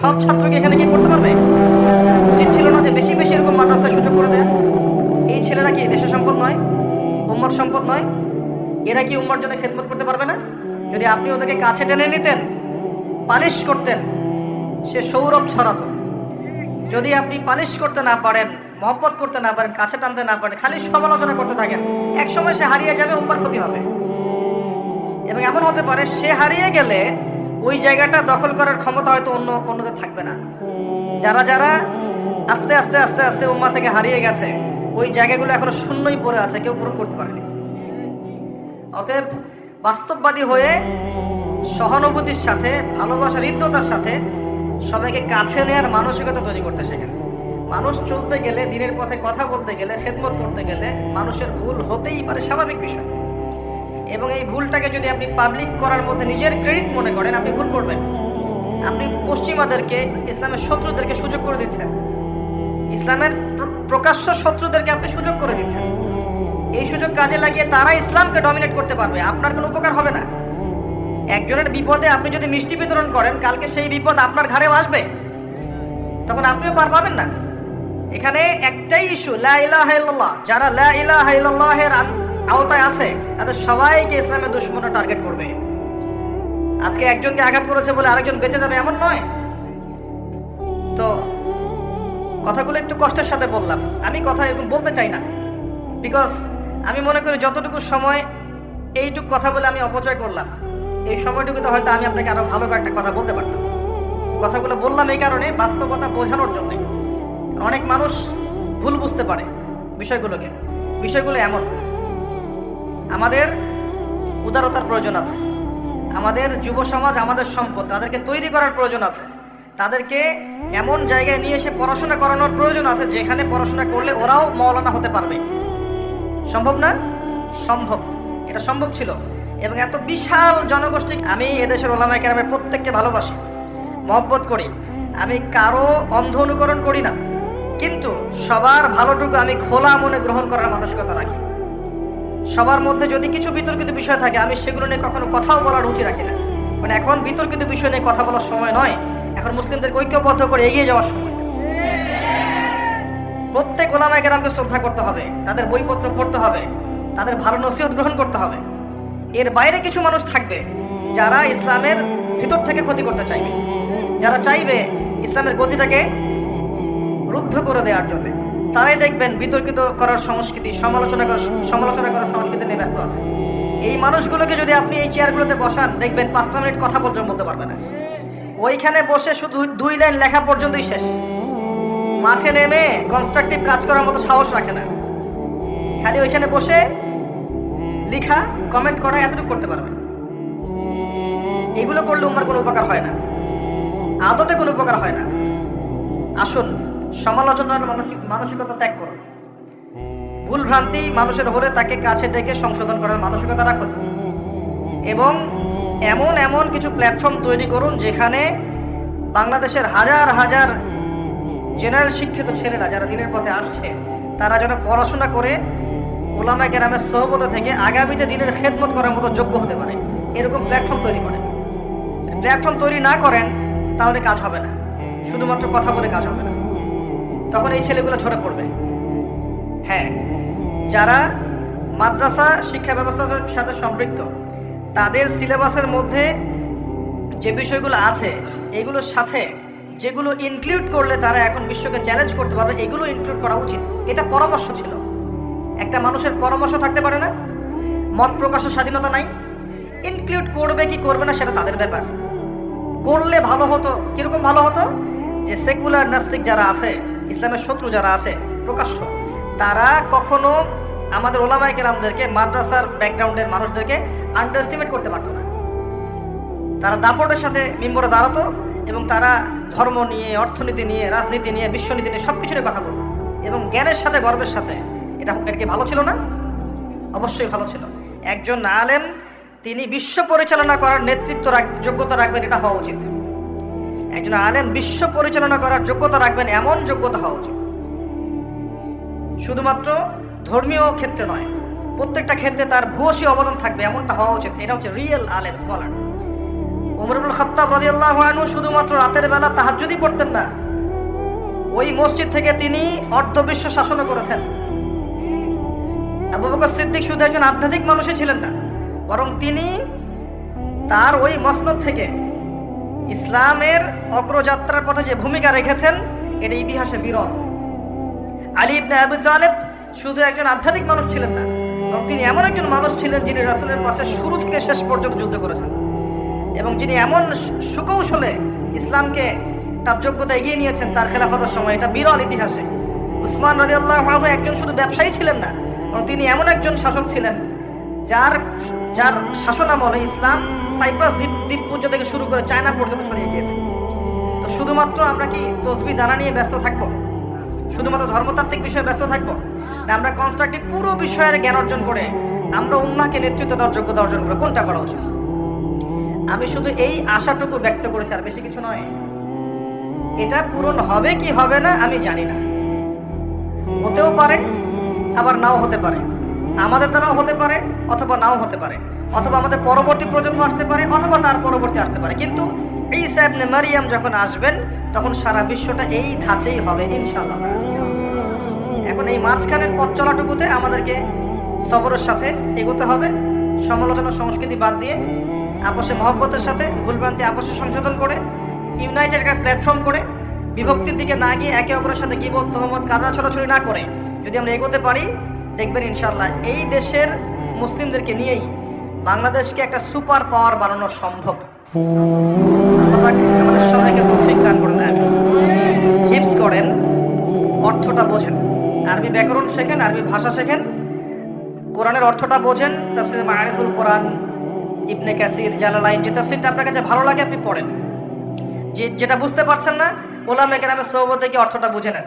সব ছাত্রকে এখানে কি পড়তে পারবে? উচিত ছিল না যে বেশি বেশি এরকম মাদ্রাসায় সুযোগ করে দেয়। এই ছেলেরা কি দেশের সম্পদ নয়? উম্মার সম্পদ নয়? এরা কি উম্মার জন্য খেদমত করতে পারবে না? যদি আপনি ওদেরকে কাছে টেনে নিতেন, পালিশ করতেন, সে সৌরভ ছড়াতো যদি আপনি পালিশ করতে না পারেন, মহব্বত করতে না পারেন, কাছে টানতে না পারেন, খালি সমালোচনা করতে থাকেন এক সময় সে হারিয়ে যাবে, উম্মার ক্ষতি হবে। এবং এমন হতে পারে সে হারিয়ে গেলে ওই জায়গাটা দখল করার ক্ষমতা হয়তো অন্য অন্যদের থাকবে না। যারা যারা আস্তে আস্তে আস্তে আস্তে উম্মা থেকে হারিয়ে গেছে, ওই জায়গাগুলো এখনও শূন্যই পড়ে আছে, কেউ পূরণ করতে পারেনি। অতএব বাস্তববাদী হয়ে সহানুভূতির সাথে, ভালোবাসার হৃদ্যতার সাথে সবাইকে কাছে নেওয়ার মানসিকতা তৈরি করতে শেখেন। মানুষ চলতে গেলে, দিনের পথে কথা বলতে গেলে, খেদমত করতে গেলে মানুষের ভুল হতেই পারে, স্বাভাবিক বিষয়। এবং এই ভুলটাকে যদি আপনি পাবলিক করার মধ্যে নিজের ক্রেডিট মনে করেন, আপনি ভুল করবেন। আপনি পশ্চিমাদেরকে, ইসলামের শত্রুদেরকে সুযোগ করে দিচ্ছেন। ইসলামের প্রকাশ্য শত্রুদেরকে আপনি সুযোগ করে দিচ্ছেন। এই সুযোগ কাজে লাগিয়ে তারা ইসলামকে ডমিনেট করতে পারবে। আপনার কোনো উপকার হবে না। একজনের বিপদে আপনি যদি মিষ্টি বিতরণ করেন, কালকে সেই বিপদ আপনার ঘাড়েও আসবে। তখন আপনিও পার পাবেন না। এখানে একটাই ইস্যু লা ইলাহা ইল্লাল্লাহ। যারা লা ইলাহা ইল্লাল্লাহের আন- আওতায় আছে, তাদের সবাইকে ইসলামের দুশ্মনরা টার্গেট করবে। আজকে একজনকে আঘাত করেছে বলে আরেকজন বেঁচে যাবে এমন নয়। তো কথাগুলো একটু কষ্টের সাথে বললাম। আমি কথা এরকম বলতে চাই না। বিকজ আমি মনে করি যতটুকু সময় এইটুকু কথা বলে আমি অপচয় করলাম, এই সময়টুকুতে হয়তো আমি আপনাকে আরও ভালো কয়েকটা কথা বলতে পারতাম। কথাগুলো বললাম এই কারণে বাস্তবতা বোঝানোর জন্য। অনেক মানুষ ভুল বুঝতে পারে বিষয়গুলোকে। বিষয়গুলো এমন। আমাদের উদারতার প্রয়োজন আছে। আমাদের যুব সমাজ আমাদের সম্পদ, তাদেরকে তৈরি করার প্রয়োজন আছে। তাদেরকে এমন জায়গায় নিয়ে এসে পড়াশোনা করানোর প্রয়োজন আছে, যেখানে পড়াশোনা করলে ওরাও মৌলানা হতে পারবে। সম্ভব না? সম্ভব। এটা সম্ভব ছিল। এবং এত বিশাল জনগোষ্ঠী, আমি এদেশের ওলামায় কেরামের প্রত্যেককে ভালোবাসি, মহব্বত করি। আমি কারও অন্ধ অনুকরণ করি না। কিন্তু সবার ভালোটুকু আমি খোলা মনে গ্রহণ করার মানসিকতা রাখি। সবার মধ্যে যদি কিছু বিতর্কিত বিষয় থাকে, আমি সেগুলো নিয়ে কখনো কথাও বলার রুচি রাখি না। মানে এখন বিতর্কিত বিষয় নিয়ে কথা বলার সময় নয়, এখন মুসলিমদের ঐক্যবদ্ধ করে এগিয়ে যাওয়ার সময়। প্রত্যেক ওলামায় কেরামকে শ্রদ্ধা করতে হবে, তাদের বইপত্র পড়তে হবে, তাদের ভালো নসিহত গ্রহণ করতে হবে। এর বাইরে কিছু মানুষ থাকবে, যারা ইসলামের ভিতর থেকে ক্ষতি করতে চাইবে। যারা চাইবে ইসলামের গতিটাকে রুদ্ধ করে দেওয়ার জন্য। তারাই দেখবেন বিতর্কিত করার সংস্কৃতি, সমালোচনা করার সমালোচনা করার সংস্কৃতি নিয়ে ব্যস্ত আছে। এই মানুষগুলোকে যদি আপনি এই চেয়ারগুলোতে বসান, দেখবেন পাঁচটা মিনিট কথা পর্যন্ত বলতে পারবে না। ওইখানে বসে শুধু দুই লাইন লেখা পর্যন্তই শেষ। মাঠে নেমে কনস্ট্রাকটিভ কাজ করার মতো সাহস রাখে না। খালি ওইখানে বসে লিখা কমেন্ট করা, এতটুকু করতে পারবে। এগুলো করলে উম্মার কোনো উপকার হয় না। আদতে কোনো উপকার হয় না। আসুন। সমালোচনার মানসিক মানসিকতা ত্যাগ করুন ভুল ভ্রান্তি মানুষের হলে তাকে কাছে ডেকে সংশোধন করার মানসিকতা রাখুন এবং এমন এমন কিছু প্ল্যাটফর্ম তৈরি করুন যেখানে বাংলাদেশের হাজার হাজার জেনারেল শিক্ষিত ছেলেরা যারা দিনের পথে আসছে, তারা যেন পড়াশোনা করে ওলামা গ্রামের সহবত থেকে আগামীতে দিনের খেদমত করার মতো যোগ্য হতে পারে। এরকম প্ল্যাটফর্ম তৈরি করেন। প্ল্যাটফর্ম তৈরি না করেন, তাহলে কাজ হবে না। শুধুমাত্র কথা বলে কাজ হবে না। তখন এই ছেলেগুলো ঝরে পড়বে হ্যাঁ যারা মাদ্রাসা শিক্ষা ব্যবস্থার সাথে সম্পৃক্ত, তাদের সিলেবাসের মধ্যে যে বিষয়গুলো আছে, এগুলোর সাথে যেগুলো ইনক্লুড করলে তারা এখন বিশ্বকে চ্যালেঞ্জ করতে পারবে, এগুলো ইনক্লুড করা উচিত। এটা পরামর্শ ছিল। একটা মানুষের পরামর্শ থাকতে পারে না, মত প্রকাশের স্বাধীনতা নাই। ইনক্লুড করবে কি করবে না সেটা তাদের ব্যাপার। করলে ভালো হতো, কীরকম ভালো হতো? যে সেকুলার নাস্তিক যারা আছে ইসলামের শত্রু যারা আছে, প্রকাশ্য, তারা কখনো আমাদের ওলামাই কেরামদেরকে, মাদ্রাসার ব্যাকগ্রাউন্ডের মানুষদেরকে আন্ডার এস্টিমেট করতে পারতো না। তারা দাপটের সাথে মিম্বরে দাঁড়াতো এবং তারা ধর্ম নিয়ে, অর্থনীতি নিয়ে, রাজনীতি নিয়ে, বিশ্বনীতি নিয়ে সব কিছু নিয়ে কথা বলতো। এবং জ্ঞানের সাথে, গর্বের সাথে এটা এটা কি ভালো ছিল না? অবশ্যই ভালো ছিল। একজন আলেম, তিনি বিশ্ব পরিচালনা করার নেতৃত্ব যোগ্যতা রাখবেন, এটা হওয়া উচিত। একজন আলেম বিশ্ব পরিচালনা করার যোগ্যতা রাখবেন, এমন যোগ্যতা হওয়া উচিত। শুধুমাত্র ধর্মীয় ক্ষেত্রে নয়, প্রত্যেকটা ক্ষেত্রে তার ভূয়সী অবদান থাকবে, এমনটা হওয়া উচিত। এটা হচ্ছে রিয়েল আলেম স্কলার উমরুল খত্তাব রাদিয়াল্লাহু আনহু শুধুমাত্র রাতের বেলা তাহাজ্জুদই পড়তেন না। ওই মসজিদ থেকে তিনি অর্ধবিশ্ব শাসনও করেছেন। আবু সিদ্দিক শুধু একজন আধ্যাত্মিক মানুষই ছিলেন না, বরং তিনি তার ওই মসনদ থেকে ইসলামের অগ্রযাত্রার পথে যে ভূমিকা রেখেছেন, এটা ইতিহাসে বিরল। আলী ইবনে আবু তালেব শুধু একজন আধ্যাত্মিক মানুষ ছিলেন না এবং তিনি এমন একজন মানুষ ছিলেন যিনি রাসূলের পাশে শুরু থেকে শেষ পর্যন্ত যুদ্ধ করেছেন। এবং যিনি এমন সুকৌশলে ইসলামকে তার যোগ্যতা এগিয়ে নিয়েছেন, তার খেলাফতের সময়। এটা বিরল ইতিহাসে। উসমান রাদিয়াল্লাহু আনহু একজন শুধু ব্যবসায়ী ছিলেন না এবং তিনি এমন একজন শাসক ছিলেন যার যার শাসনামলে ইসলাম সাইপ্রাস দ্বীপ দ্বীপপুঞ্জ থেকে শুরু করে চায়না পর্যন্ত ছড়িয়ে গিয়েছে। তো শুধুমাত্র আমরা কি তসবি দানা নিয়ে ব্যস্ত থাকব? শুধুমাত্র ধর্মতাত্ত্বিক বিষয়ে ব্যস্ত থাকব? না, আমরা কনস্ট্রাকটিভ পুরো বিষয়ের জ্ঞান অর্জন করে আমরা উম্মাকে নেতৃত্ব দেওয়ার যোগ্যতা অর্জন করে কোনটা করা উচিত? আমি শুধু এই আশাটুকু ব্যক্ত করেছি, আর বেশি কিছু নয়। এটা পূরণ হবে কি হবে না, আমি জানি না। হতেও পারে, আবার নাও হতে পারে। আমাদের দ্বারাও হতে পারে অথবা নাও হতে পারে, অথবা আমাদের পরবর্তী প্রজন্ম আসতে পারে, অথবা তার পরবর্তী আসতে পারে। কিন্তু এই সাহেবনে মারিয়াম যখন আসবেন, তখন সারা বিশ্বটা এই ধাঁচেই হবে ইনশাল্লাহ এখন এই মাঝখানের পথ চলাটুকুতে আমাদেরকে সবরের সাথে এগোতে হবে, সমালোচনা সংস্কৃতি বাদ দিয়ে, আপোষে মহব্বতের সাথে ভুলভ্রান্তি আপোষে সংশোধন করে, ইউনাইটেড একটা প্ল্যাটফর্ম করে, বিভক্তির দিকে না গিয়ে একে অপরের সাথে গিবত, তহমত কারণা ছড়াছড়ি না করে যদি আমরা এগোতে পারি দেখবেন ইনশাল্লাহ এই দেশের মুসলিমদেরকে নিয়েই বাংলাদেশকে একটা সুপার পাওয়ার বানানো সম্ভব। আমাদের সবাইকে তৌফিক দান করে দেন হিপস করেন, অর্থটা বোঝেন। আরবি ব্যাকরণ শেখেন, আরবি ভাষা শেখেন। কোরআনের অর্থটা বোঝেন, তাফসির মারিফুল কোরআন, ইবনে কাসির জালালাইন যে তাফসিরটা আপনার কাছে ভালো লাগে আপনি পড়েন। যে, যেটা বুঝতে পারছেন না ওলামে কেরামের সৌবতে গিয়ে অর্থটা বুঝে নেন।